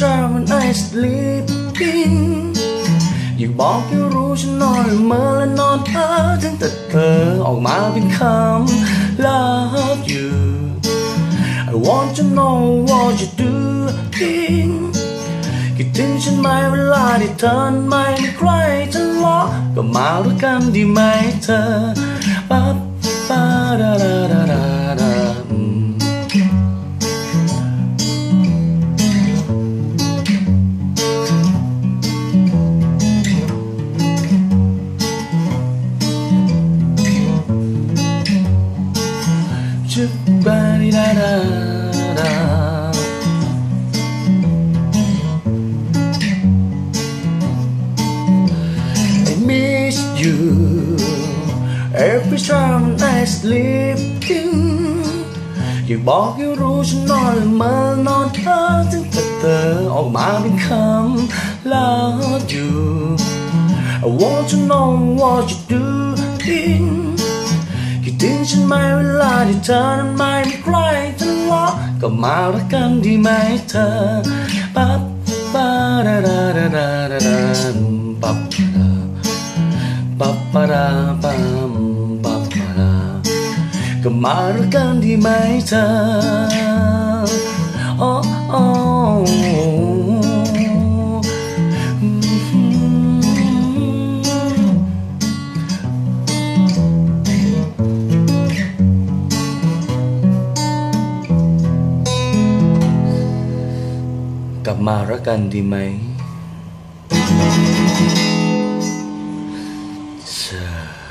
time when I sleeping อยากบอกให้รู้ฉันนอนเมื่อและนอนเพ้อถึงแต่เธอออกมาเป็นคำ love you I want to know what you doing คิดถึงฉันไหมเวลาที่เธอไม่ใครทะเลาะก็มาด้วยกันดีไหมเธอปั๊บปาดา Chip body da da da. I miss you every time I sleeping อยากบอกให้รู้ฉันนอนและเมื่อนอนเพ้อถึงแต่เธอออกมาเป็นคำ love you I want to know what you doing คิด ถึงฉันไหมเวลาที่เธอนั้นไม่มีใครทะเลาะก็มารักกันดีไหมเธอปั๊บปาราดาดาดาดาดาปั๊บปั๊บปาราปั๊มปั๊บปาราก็มารักกันดีไหมเธอ กลับมารักกันดีไหมเธอ